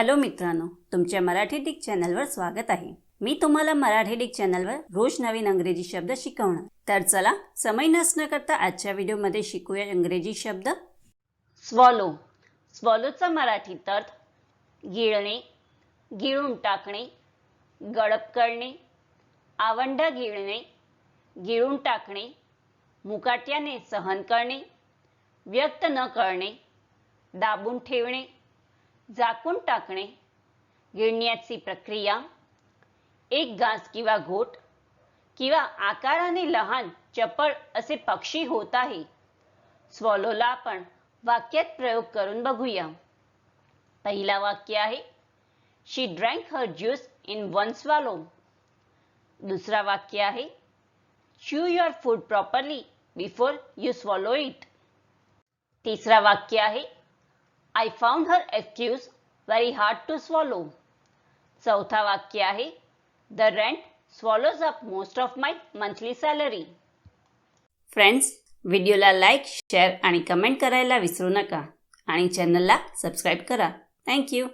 Hello मित्रांनो तुमच्या Marathi Dick चॅनलवर स्वागत आहे. मी तुम्हाला मराठी डिक चॅनलवर रोज नवीन अंग्रेजी शब्द शिकवणार. तर चला समय नसणं करता आजच्या व्हिडिओमध्ये शिकूया इंग्रजी शब्द. स्वॉलो स्वॉलोचा मराठीत अर्थ गिळणे गिळून टाकणे गडप करणे आवंढा गिळणे गिळून टाकणे मुकाट्याने सहन करणे व्यक्त न करणे दाबून ठेवणे झाकून टाकणे. गिळण्याची प्रक्रिया. एक घास किंवा घोट किंवा आकाराने लहान चपळ असे पक्षी होत आहे. स्वॉलोला आपण वाक्यात प्रयोग करून बघूया. पहिला वाक्य आहे she drank her juice in one swallow दुसरा वाक्य आहे chew your food properly before you swallow it तिसरा वाक्य आहे I found her excuse very hard to swallow चौथा वाक्य आहे the rent swallows up most of my monthly salary friends व्हिडिओला लाईक शेअर आणि कमेंट करायला विसरू नका. आणि चॅनलला सबस्क्राईब करा. थँक्यू